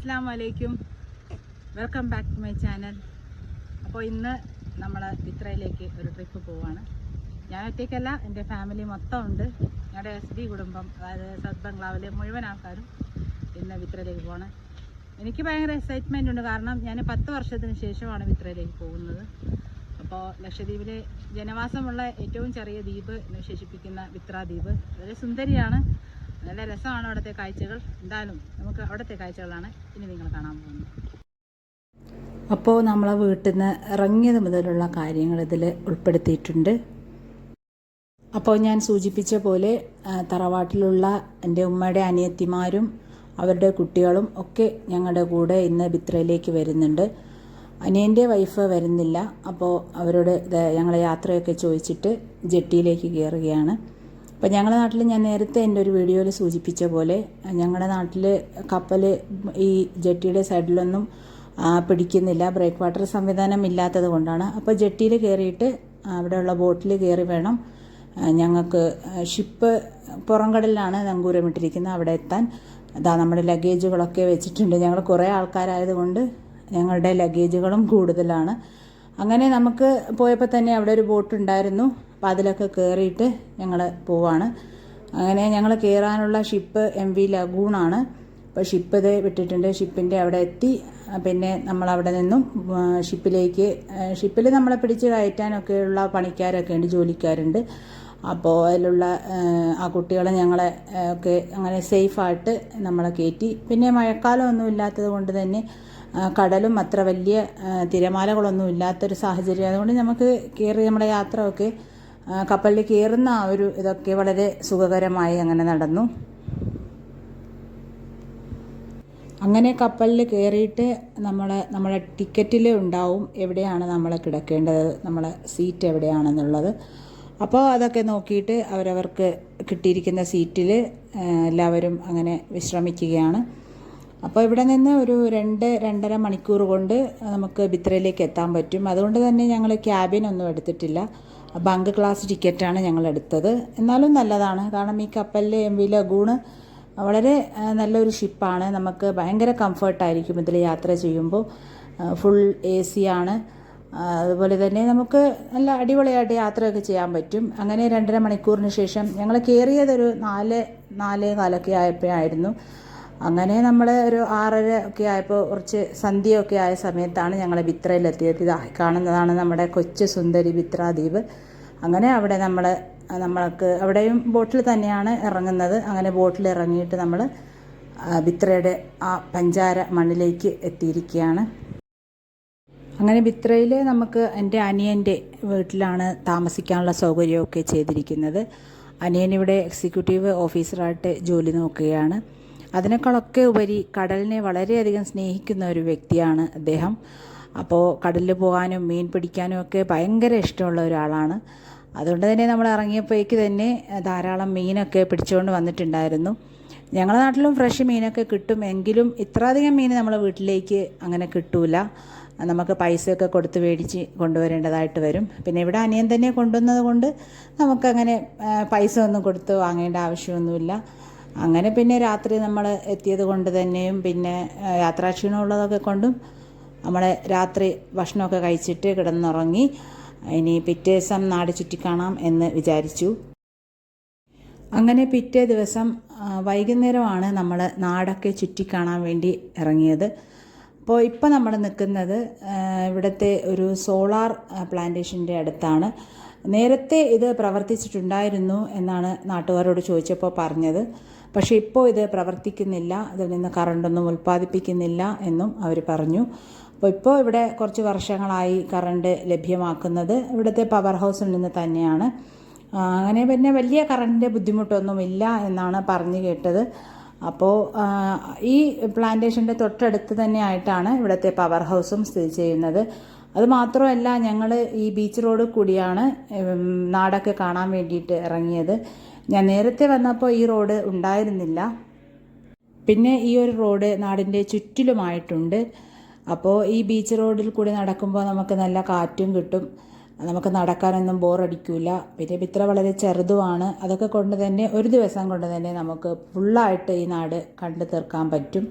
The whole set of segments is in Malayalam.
അസ്സാം വലൈക്കും welcome back to my channel അപ്പോൾ ഇന്ന് നമ്മൾ ചിത്രയിലേക്ക് ഒരു ട്രിപ്പ് പോവാണ്. ഞാൻ ഒറ്റയ്ക്കല്ല എന്റെ ഫാമിലി മൊത്തം ഉണ്ട്. ഞങ്ങളുടെ എസ് ഡി കുടുംബം അതായത് സൗത്ത് ബംഗ്ലാവിലെ മുഴുവൻ ആൾക്കാരും ഇന്ന് വിത്രയിലേക്ക് പോകണം എനിക്ക് ഭയങ്കര എക്സൈറ്റ്മെന്റ് ഉണ്ട് കാരണം ഞാൻ പത്ത് വർഷത്തിന് ശേഷമാണ് വിത്രയിലേക്ക് പോകുന്നത്. അപ്പോൾ ലക്ഷദ്വീപിലെ ജനവാസമുള്ള ഏറ്റവും ചെറിയ ദ്വീപ് എന്ന് വിശേഷിപ്പിക്കുന്ന വിത്ര ദ്വീപ്. വളരെ സുന്ദരിയാണ്. നല്ല രസമാണ് അവിടുത്തെ കാഴ്ചകൾ. എന്തായാലും നമുക്ക് അവിടുത്തെ കാഴ്ചകളാണ് ഇനി നിങ്ങൾ കാണാൻ പോകുന്നത്. അപ്പോൾ നമ്മളെ വീട്ടിൽ നിന്ന് ഇറങ്ങിയത് മുതലുള്ള കാര്യങ്ങൾ ഇതിൽ ഉൾപ്പെടുത്തിയിട്ടുണ്ട്. അപ്പോൾ ഞാൻ സൂചിപ്പിച്ച പോലെ തറവാട്ടിലുള്ള എന്റെ ഉമ്മയുടെ അനിയത്തിമാരും അവരുടെ കുട്ടികളും ഒക്കെ ഞങ്ങളുടെ കൂടെ ഇന്ന് ബിത്രയിലേക്ക് വരുന്നുണ്ട്. അനിയന്റെ വൈഫ് വരുന്നില്ല. അപ്പോൾ അവരോട് ഞങ്ങളെ യാത്രയൊക്കെ ചോദിച്ചിട്ട് ജെട്ടിയിലേക്ക് കയറുകയാണ്. അപ്പോൾ ഞങ്ങളുടെ നാട്ടിൽ ഞാൻ നേരത്തെ എന്റെ ഒരു വീഡിയോയിൽ സൂചിപ്പിച്ച പോലെ ഞങ്ങളുടെ നാട്ടിൽ കപ്പൽ ഈ ജെട്ടിയുടെ സൈഡിലൊന്നും പിടിക്കുന്നില്ല. ബ്രേക്ക് വാട്ടർ സംവിധാനം ഇല്ലാത്തത് കൊണ്ടാണ്. അപ്പോൾ ജെട്ടിയിൽ കയറിയിട്ട് അവിടെയുള്ള ബോട്ടിൽ കയറി വേണം ഞങ്ങൾക്ക് ഷിപ്പ് പുറംകടലിലാണ് നങ്കൂരമിട്ടിരിക്കുന്നത് അവിടെ എത്താൻ അതാ നമ്മുടെ ലഗേജുകളൊക്കെ വെച്ചിട്ടുണ്ട്. ഞങ്ങൾ കുറേ ആൾക്കാരായതുകൊണ്ട് ഞങ്ങളുടെ ലഗേജുകളും കൂടുതലാണ്. അങ്ങനെ നമുക്ക് പോയപ്പോൾ തന്നെ അവിടെ ഒരു ബോട്ട് ഉണ്ടായിരുന്നു അപ്പോൾ അതിലൊക്കെ കയറിയിട്ട് ഞങ്ങൾ പോവാണ്. അങ്ങനെ ഞങ്ങൾ കയറാനുള്ള ഷിപ്പ് എം വി ലഗൂണാണ്. അപ്പോൾ ഷിപ്പ് ഇത് വിട്ടിട്ടുണ്ട്. ഷിപ്പിന്റെ അവിടെ എത്തി. പിന്നെ നമ്മൾ അവിടെ നിന്നും ഷിപ്പിലേക്ക് ഷിപ്പിൽ നമ്മളെ പിടിച്ച് കയറ്റാനൊക്കെയുള്ള പണിക്കാരൊക്കെ ഉണ്ട് ജോലിക്കാരുണ്ട്. അപ്പോൾ അതിലുള്ള ആ, കുട്ടികളെ ഞങ്ങളെ ഒക്കെ അങ്ങനെ സേഫായിട്ട് നമ്മളെ കയറ്റി. പിന്നെ മഴക്കാലമൊന്നും ഇല്ലാത്തത് കൊണ്ട് തന്നെ കടലും അത്ര വലിയ തിരമാലകളൊന്നും ഇല്ലാത്തൊരു സാഹചര്യം. അതുകൊണ്ട് നമുക്ക് കയറി നമ്മുടെ യാത്ര ഒക്കെ ആ, കപ്പലിൽ കയറുന്ന ആ ഒരു ഇതൊക്കെ വളരെ സുഖകരമായി അങ്ങനെ നടന്നു. അങ്ങനെ കപ്പലിൽ കയറിയിട്ട് നമ്മൾ നമ്മളെ ടിക്കറ്റിൽ ഉണ്ടാവും എവിടെയാണ് നമ്മൾ കിടക്കേണ്ടത് നമ്മളെ സീറ്റ് എവിടെയാണെന്നുള്ളത്. അപ്പോൾ അതൊക്കെ നോക്കിയിട്ട് അവരവർക്ക് കിട്ടിയിരിക്കുന്ന സീറ്റിൽ എല്ലാവരും അങ്ങനെ വിശ്രമിക്കുകയാണ്. അപ്പോൾ ഇവിടെ നിന്ന് ഒരു രണ്ട് രണ്ടര മണിക്കൂർ കൊണ്ട് നമുക്ക് ബിത്രയിലേക്ക് എത്താൻ പറ്റും. അതുകൊണ്ട് തന്നെ ഞങ്ങൾ ക്യാബിനൊന്നും എടുത്തിട്ടില്ല. ബങ്ക് ക്ലാസ് ടിക്കറ്റാണ് ഞങ്ങൾ എടുത്തത് എന്നാലും നല്ലതാണ്. കാരണം ഈ കപ്പലിലെ എം വി ലഗൂണ് വളരെ നല്ലൊരു ഷിപ്പാണ്. നമുക്ക് ഭയങ്കര കംഫർട്ടായിരിക്കും ഇതിൽ യാത്ര ചെയ്യുമ്പോൾ. ഫുൾ എ സി ആണ്. അതുപോലെ തന്നെ നമുക്ക് നല്ല അടിപൊളിയായിട്ട് യാത്രയൊക്കെ ചെയ്യാൻ പറ്റും. അങ്ങനെ രണ്ടര മണിക്കൂറിന് ശേഷം ഞങ്ങൾ കയറിയതൊരു നാല് നാല് കാലൊക്കെ ആയപ്പോഴായിരുന്നു. അങ്ങനെ നമ്മൾ ഒരു ആറര ഒക്കെ ആയപ്പോൾ കുറച്ച് സന്ധ്യയൊക്കെ ആയ സമയത്താണ് ഞങ്ങൾ ബിത്രയിലെത്തിയത് ഇതാ കാണുന്നതാണ് നമ്മുടെ കൊച്ചു സുന്ദരി ബിത്രാദ്വീപ് അങ്ങനെ അവിടെ നമ്മൾ നമ്മൾക്ക് അവിടെയും ബോട്ടിൽ തന്നെയാണ് ഇറങ്ങുന്നത്. അങ്ങനെ ബോട്ടിൽ ഇറങ്ങിയിട്ട് നമ്മൾ ബിത്രയുടെ ആ പഞ്ചാര മണ്ണിലേക്ക് എത്തിയിരിക്കുകയാണ്. അങ്ങനെ ബിത്രയിൽ നമുക്ക് എന്റെ അനിയന്റെ വീട്ടിലാണ് താമസിക്കാനുള്ള സൗകര്യമൊക്കെ ചെയ്തിരിക്കുന്നത്. അനിയൻ ഇവിടെ എക്സിക്യൂട്ടീവ് ഓഫീസറായിട്ട് ജോലി നോക്കുകയാണ്. അതിനേക്കാളൊക്കെ ഉപരി കടലിനെ വളരെയധികം സ്നേഹിക്കുന്ന ഒരു വ്യക്തിയാണ് അദ്ദേഹം. അപ്പോൾ കടലിൽ പോകാനും മീൻ പിടിക്കാനും ഒക്കെ ഭയങ്കര ഇഷ്ടമുള്ള ഒരാളാണ്. അതുകൊണ്ട് തന്നെ നമ്മൾ ഇറങ്ങിയപ്പോഴേക്ക് തന്നെ ധാരാളം മീനൊക്കെ പിടിച്ചുകൊണ്ട് വന്നിട്ടുണ്ടായിരുന്നു. ഞങ്ങളുടെ നാട്ടിലും ഫ്രഷ് മീനൊക്കെ കിട്ടും. എങ്കിലും ഇത്രയധികം മീൻ നമ്മളെ വീട്ടിലേക്ക് അങ്ങനെ കിട്ടൂല. നമുക്ക് പൈസയൊക്കെ കൊടുത്ത് മേടിച്ച് കൊണ്ടുവരേണ്ടതായിട്ട് വരും. പിന്നെ ഇവിടെ അനിയൻ തന്നെ കൊണ്ടുവന്നത് കൊണ്ട് നമുക്കങ്ങനെ പൈസ ഒന്നും കൊടുത്ത് വാങ്ങേണ്ട ആവശ്യമൊന്നുമില്ല. അങ്ങനെ പിന്നെ രാത്രി നമ്മൾ എത്തിയത് കൊണ്ട് തന്നെയും പിന്നെ യാത്രാക്ഷീണം യാത്രാക്ഷീണമുള്ളതൊക്കെ കൊണ്ടും നമ്മൾ രാത്രി ഭക്ഷണമൊക്കെ കഴിച്ചിട്ട് കിടന്നുറങ്ങി. ഇനി പിറ്റേ ദിവസം നാട് ചുറ്റിക്കാണാം എന്ന് വിചാരിച്ചു. അങ്ങനെ പിറ്റേ ദിവസം വൈകുന്നേരമാണ് നമ്മൾ നാടൊക്കെ ചുറ്റിക്കാണാൻ വേണ്ടി ഇറങ്ങിയത്. അപ്പോൾ ഇപ്പോൾ നമ്മൾ നിൽക്കുന്നത് ഇവിടുത്തെ ഒരു സോളാർ പ്ലാന്റേഷന്റെ അടുത്താണ്. നേരത്തെ ഇത് പ്രവർത്തിച്ചിട്ടുണ്ടായിരുന്നു എന്നാണ് നാട്ടുകാരോട് ചോദിച്ചപ്പോൾ പറഞ്ഞത്. പക്ഷേ ഇപ്പോൾ ഇത് പ്രവർത്തിക്കുന്നില്ല അതിൽ നിന്ന് കറണ്ടൊന്നും ഉൽപ്പാദിപ്പിക്കുന്നില്ല എന്നും അവർ പറഞ്ഞു. അപ്പോൾ ഇപ്പോൾ ഇവിടെ കുറച്ച് വർഷങ്ങളായി കറണ്ട് ലഭ്യമാക്കുന്നത് ഇവിടുത്തെ പവർ ഹൗസിൽ നിന്ന് തന്നെയാണ്. അങ്ങനെ പിന്നെ വലിയ കറണ്ടിന്റെ ബുദ്ധിമുട്ടൊന്നുമില്ല എന്നാണ് പറഞ്ഞു കേട്ടത്. അപ്പോൾ ഈ പ്ലാന്റേഷന്റെ തൊട്ടടുത്ത് തന്നെയായിട്ടാണ് ഇവിടുത്തെ പവർ ഹൗസും സ്ഥിതി ചെയ്യുന്നത്. അത് മാത്രമല്ല ഞങ്ങൾ ഈ ബീച്ച് റോഡിൽ കൂടിയാണ് നാടൊക്കെ കാണാൻ വേണ്ടിയിട്ട് ഇറങ്ങിയത്. ഞാൻ നേരത്തെ വന്നപ്പോൾ ഈ റോഡ് ഉണ്ടായിരുന്നില്ല. പിന്നെ ഈ ഒരു റോഡ് നാടിന്റെ ചുറ്റിലുമായിട്ടുണ്ട്. അപ്പോൾ ഈ ബീച്ച് റോഡിൽ കൂടി നടക്കുമ്പോൾ നമുക്ക് നല്ല കാറ്റും കിട്ടും. നമുക്ക് നടക്കാനൊന്നും ബോറടിക്കില്ല പിന്നെ ഇത്ര വളരെ ചെറുതുമാണ്. അതൊക്കെ കൊണ്ട് തന്നെ ഒരു ദിവസം കൊണ്ട് തന്നെ നമുക്ക് ഫുള്ളായിട്ട് ഈ നാട് കണ്ടു തീർക്കാൻ പറ്റും.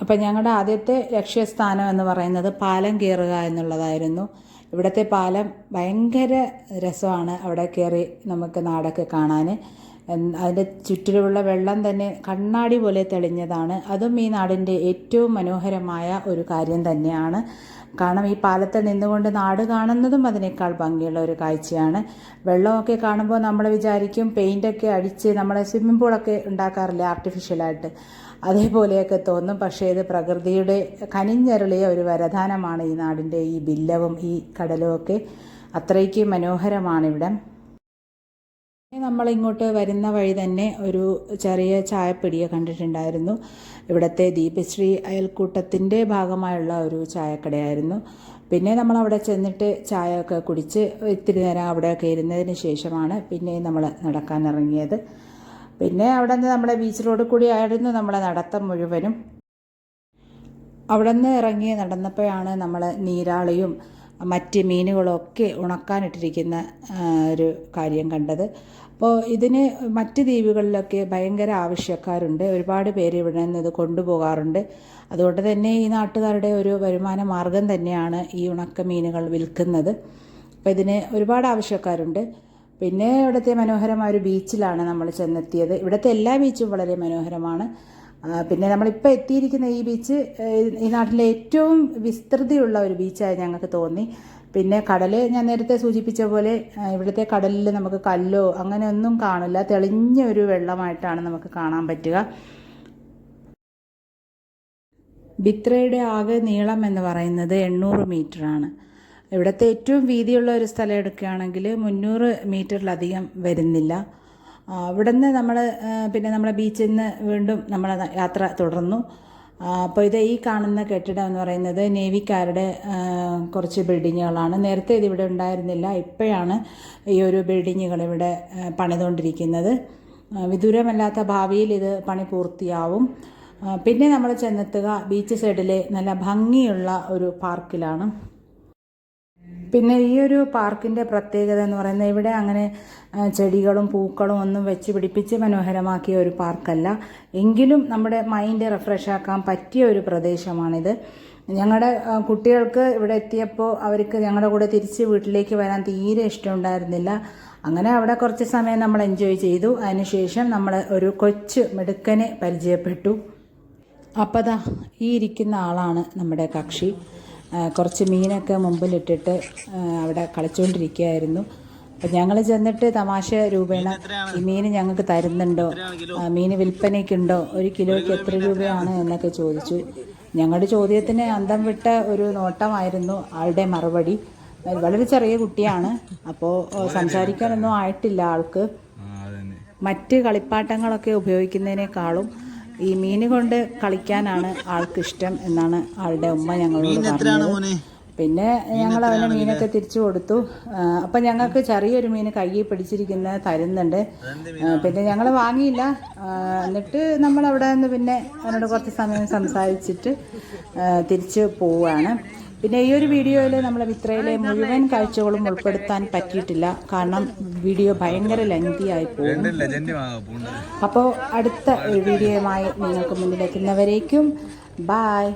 അപ്പം ഞങ്ങളുടെ ആദ്യത്തെ ലക്ഷ്യസ്ഥാനം എന്ന് പറയുന്നത് പാലം കയറുക എന്നുള്ളതായിരുന്നു. ഇവിടുത്തെ പാലം ഭയങ്കര രസമാണ് അവിടെ കയറി നമുക്ക് നാടൊക്കെ കാണാൻ അതിന്റെ ചുറ്റിലുമുള്ള വെള്ളം തന്നെ കണ്ണാടി പോലെ തെളിഞ്ഞതാണ്. അതും ഈ നാടിന്റെ ഏറ്റവും മനോഹരമായ ഒരു കാര്യം തന്നെയാണ്. കാരണം ഈ പാലത്തിൽ നിന്നുകൊണ്ട് നാട് കാണുന്നതും അതിനേക്കാൾ ഭംഗിയുള്ള ഒരു കാഴ്ചയാണ്. വെള്ളമൊക്കെ കാണുമ്പോൾ നമ്മൾ വിചാരിക്കും പെയിന്റൊക്കെ അടിച്ച് നമ്മളെ സ്വിമ്മിംഗ് പൂളൊക്കെ ഉണ്ടാക്കാറില്ലേ ആർട്ടിഫിഷ്യലായിട്ട് അതേപോലെയൊക്കെ തോന്നും. പക്ഷേ ഇത് പ്രകൃതിയുടെ കനിഞ്ഞരുളിയ ഒരു വരദാനമാണ് ഈ നാടിന്റെ ഈ ബില്ലവും ഈ കടലുമൊക്കെ. അത്രയ്ക്ക് മനോഹരമാണിവിടെ. നമ്മൾ ഇങ്ങോട്ട് വരുന്ന വഴി തന്നെ ഒരു ചെറിയ ചായപ്പിടിയെ കണ്ടിട്ടുണ്ടായിരുന്നു. ഇവിടുത്തെ ദീപശ്രീ അയൽക്കൂട്ടത്തിന്റെ ഭാഗമായുള്ള ഒരു ചായക്കടയായിരുന്നു. പിന്നെ നമ്മൾ അവിടെ ചെന്നിട്ട് ചായ ഒക്കെ കുടിച്ച് ഇത്തിരി നേരം അവിടെയൊക്കെ ഇരുന്നതിന് ശേഷമാണ് പിന്നെ നമ്മൾ നടക്കാൻ ഇറങ്ങിയത് പിന്നെ അവിടെ നിന്ന് നമ്മുടെ ബീച്ച് റോഡിൽ കൂടി ആയിരുന്നു നമ്മളെ നടത്തം മുഴുവനും. അവിടെ നിന്ന് ഇറങ്ങി നടന്നപ്പോഴാണ് നമ്മൾ നീരാളിയും മറ്റ് മീനുകളൊക്കെ ഉണക്കാനിട്ടിരിക്കുന്ന ഒരു കാര്യം കണ്ടത്. അപ്പോൾ ഇതിന് മറ്റ് ദ്വീപുകളിലൊക്കെ ഭയങ്കര ആവശ്യക്കാരുണ്ട്. ഒരുപാട് പേര് ഇവിടെ നിന്ന് ഇത് കൊണ്ടുപോകാറുണ്ട്. അതുകൊണ്ട് തന്നെ ഈ നാട്ടുകാരുടെ ഒരു വരുമാന മാർഗം തന്നെയാണ് ഈ ഉണക്ക മീനുകൾ വിൽക്കുന്നത്. അപ്പോൾ ഇതിന് ഒരുപാട് ആവശ്യക്കാരുണ്ട്. പിന്നെ ഇവിടുത്തെ മനോഹരമായ ഒരു ബീച്ചിലാണ് നമ്മൾ ചെന്നെത്തിയത്. ഇവിടുത്തെ എല്ലാ ബീച്ചും വളരെ മനോഹരമാണ്. പിന്നെ നമ്മളിപ്പോൾ എത്തിയിരിക്കുന്ന ഈ ബീച്ച് ഈ നാട്ടിലെ ഏറ്റവും വിസ്തൃതിയുള്ള ഒരു ബീച്ചായി ഞങ്ങൾക്ക് തോന്നി. പിന്നെ കടൽ ഞാൻ നേരത്തെ സൂചിപ്പിച്ച പോലെ ഇവിടുത്തെ കടലിൽ നമുക്ക് കല്ലോ അങ്ങനെ ഒന്നും കാണില്ല. തെളിഞ്ഞ ഒരു വെള്ളമായിട്ടാണ് നമുക്ക് കാണാൻ പറ്റുക. ബിത്രയുടെ ആകെ നീളം എന്ന് പറയുന്നത് എണ്ണൂറ് മീറ്ററാണ്. ഇവിടുത്തെ ഏറ്റവും വീതിയുള്ള ഒരു സ്ഥലം എടുക്കുകയാണെങ്കിൽ മുന്നൂറ് മീറ്ററിലധികം വരുന്നില്ല. ഇവിടെ നിന്ന് നമ്മൾ പിന്നെ നമ്മുടെ ബീച്ചിൽ നിന്ന് വീണ്ടും നമ്മൾ യാത്ര തുടർന്നു. അപ്പോൾ ഇത് ഈ കാണുന്ന കെട്ടിടം എന്ന് പറയുന്നത് നേവിക്കാരുടെ കുറച്ച് ബിൽഡിങ്ങുകളാണ്. നേരത്തെ ഇതിവിടെ ഉണ്ടായിരുന്നില്ല. ഇപ്പോഴാണ് ഈ ഒരു ബിൽഡിങ്ങുകൾ ഇവിടെ പണിതുകൊണ്ടിരിക്കുന്നത്. വിദൂരമല്ലാത്ത ഭാവിയിൽ ഇത് പണി പൂർത്തിയാവും. പിന്നെ നമ്മൾ ചെന്നെത്തുക. ബീച്ച് സൈഡിലെ നല്ല ഭംഗിയുള്ള ഒരു പാർക്കിലാണ്. പിന്നെ ഈ ഒരു പാർക്കിന്റെ പ്രത്യേകത എന്ന് പറയുന്നത് ഇവിടെ അങ്ങനെ ചെടികളും പൂക്കളും ഒന്നും വെച്ച് പിടിപ്പിച്ച് മനോഹരമാക്കിയ ഒരു പാർക്കല്ല. എങ്കിലും നമ്മുടെ മൈൻഡ് റിഫ്രഷ് ആക്കാൻ പറ്റിയ ഒരു പ്രദേശമാണിത്. ഞങ്ങളുടെ കുട്ടികൾക്ക് ഇവിടെ എത്തിയപ്പോൾ അവർക്ക് ഞങ്ങളുടെ കൂടെ തിരിച്ച് വീട്ടിലേക്ക് വരാൻ തീരെ ഇഷ്ടമുണ്ടായിരുന്നില്ല. അങ്ങനെ അവിടെ കുറച്ച് സമയം നമ്മൾ എൻജോയ് ചെയ്തു. അതിനുശേഷം നമ്മൾ ഒരു കൊച്ച് മിടുക്കനെ പരിചയപ്പെട്ടു. അപ്പോൾ ഈ ഇരിക്കുന്ന ആളാണ് നമ്മുടെ കക്ഷി. കുറച്ച് മീനൊക്കെ മുമ്പിലിട്ടിട്ട് അവിടെ കളിച്ചുകൊണ്ടിരിക്കുകയായിരുന്നു അപ്പം ഞങ്ങൾ ചെന്നിട്ട് തമാശ രൂപേണ ഈ മീൻ ഞങ്ങൾക്ക് തരുന്നുണ്ടോ? മീൻ വിൽപ്പനയ്ക്കുണ്ടോ? ഒരു കിലോയ്ക്ക് എത്ര രൂപയാണ് എന്നൊക്കെ ചോദിച്ചു. ഞങ്ങളുടെ ചോദ്യത്തിന് അന്തം വിട്ട ഒരു നോട്ടമായിരുന്നു ആളുടെ മറുപടി. വളരെ ചെറിയ കുട്ടിയാണ്. അപ്പോൾ സംസാരിക്കാനൊന്നും ആയിട്ടില്ല ആൾക്ക്. മറ്റ് കളിപ്പാട്ടങ്ങളൊക്കെ ഉപയോഗിക്കുന്നതിനേക്കാളും ഈ മീൻ കൊണ്ട് കളിക്കാനാണ് ആൾക്കിഷ്ടം എന്നാണ് ആളുടെ ഉമ്മ ഞങ്ങളോട് പറഞ്ഞത്. പിന്നെ ഞങ്ങൾ അവന് മീനൊക്കെ തിരിച്ചു കൊടുത്തു. അപ്പം ഞങ്ങൾക്ക് ചെറിയൊരു മീൻ കയ്യിൽ പിടിച്ചിരിക്കുന്ന തരുന്നുണ്ട്. പിന്നെ ഞങ്ങൾ വാങ്ങിയില്ല. എന്നിട്ട് നമ്മൾ അവിടെ നിന്ന് പിന്നെ അവനോട് കുറച്ച് സമയം സംസാരിച്ചിട്ട് തിരിച്ച് പോവുകയാണ് പിന്നെ ഈ ഒരു വീഡിയോയിൽ നമ്മൾ മിത്രയിലെ മുഴുവൻ കാഴ്ചകളും ഉൾപ്പെടുത്താൻ പറ്റിയിട്ടില്ല. കാരണം വീഡിയോ ഭയങ്കര ലെങ്തി ആയി പോകും. അപ്പോൾ അടുത്ത വീഡിയോയുമായി നിങ്ങൾക്ക് മുന്നിലെത്തുന്നവരേക്കും ബായ്